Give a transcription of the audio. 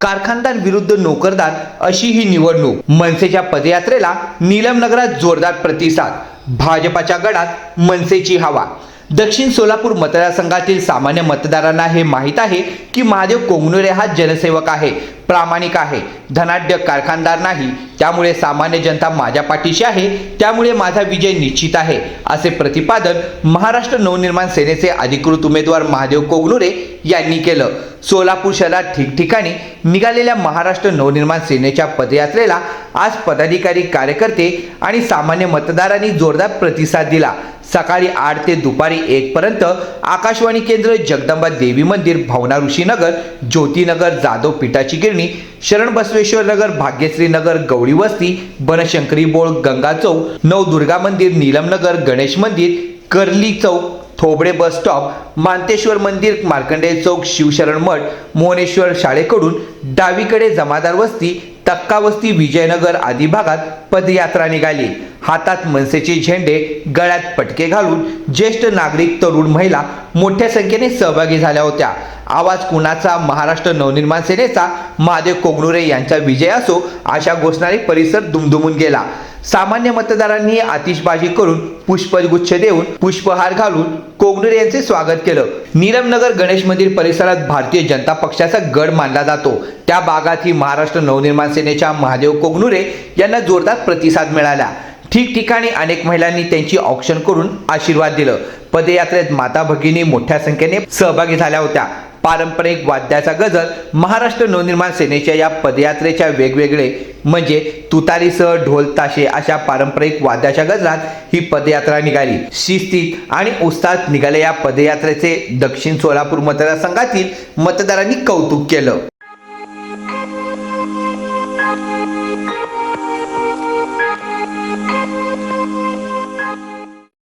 कारखानदार विरुद्ध नोकरदार अशी ही निवडणूक. मनसेच्या पदयात्रेला नीलम नगरात जोरदार प्रतिसाद. भाजपाच्या गडात मनसेची हवा. दक्षिण सोलापूर मतदारसंघातील सामान्य मतदारांना हे माहीत आहे की महादेव कोंगनुरे हा जनसेवक आहे. प्रामाणिक आहे. धनाढ्य कारखानदार नाही त्यामुळे सामान्य जनता माझ्या पाठीशी आहे त्यामुळे माझा विजय निश्चित आहे असे प्रतिपादन महाराष्ट्र नवनिर्माण सेनेचे अधिकृत उमेदवार महादेव कोगनुरे यांनी केलं. सोलापूर शहरात ठिकठिकाणी निघालेल्या महाराष्ट्र नवनिर्माण सेनेच्या पदयात्रेला आज पदाधिकारी कार्यकर्ते आणि सामान्य मतदारांनी जोरदार प्रतिसाद दिला. सकाळी आठ ते दुपारी एक पर्यंत आकाशवाणी केंद्र जगदंबा देवी मंदिर भावना ऋषीनगर ज्योतिनगर जाधव पिठाची गिरणी शरण बसवेश्वर नगर भाग्यश्री नगर गवळी वस्ती बनशंकरी बोळ गंगा चौक नवदुर्गा मंदिर नीलम नगर गणेश मंदिर कर्ली चौक थोबडे बस स्टॉप मांतेश्वर मंदिर मार्कंडे चौक शिवशरण मठ मोहनेश्वर शाळेकडून डावीकडे जमादार वस्ती तक्का वस्ती विजयनगर आदी भागात पदयात्रा निघाली. हातात मनसेचे झेंडे गळ्यात पटके घालून ज्येष्ठ नागरिक तरुण महिला मोठ्या संख्येने सहभागी झाल्या होत्या. आवाज कुणाचा? महाराष्ट्र नवनिर्माण सेनेचा? महादेव कोगनुरे यांचा विजय असो अशा घोषणाने परिसर दुमदुमून गेला. सामान्य मतदारांनी आतिषबाजी करून पुष्पगुच्छ देऊन पुष्पहार घालून कोगनुरे यांचे स्वागत केलं. नीलमनगर गणेश मंदिर परिसरात भारतीय जनता पक्षाचा गड मानला जातो. त्या भागातही महाराष्ट्र नवनिर्माण सेनेच्या महादेव कोगनुरे यांना जोरदार प्रतिसाद मिळाला. ठिकठिकाणी अनेक महिलांनी त्यांची ऑक्शन करून आशीर्वाद दिलं. पदयात्रेत माता भगिनी मोठ्या संख्येने सहभागी झाल्या होत्या. पारंपरिक वाद्याचा गजर महाराष्ट्र नवनिर्माण सेनेच्या या पदयात्रेच्या वेगवेगळे म्हणजे तुतारीसह ढोल ताशे अशा पारंपरिक वाद्याच्या गजरात ही पदयात्रा निघाली. शिस्तीत आणि उत्साहात निघाल्या या पदयात्रेचे दक्षिण सोलापूर मतदारसंघातील मतदारांनी कौतुक केलं.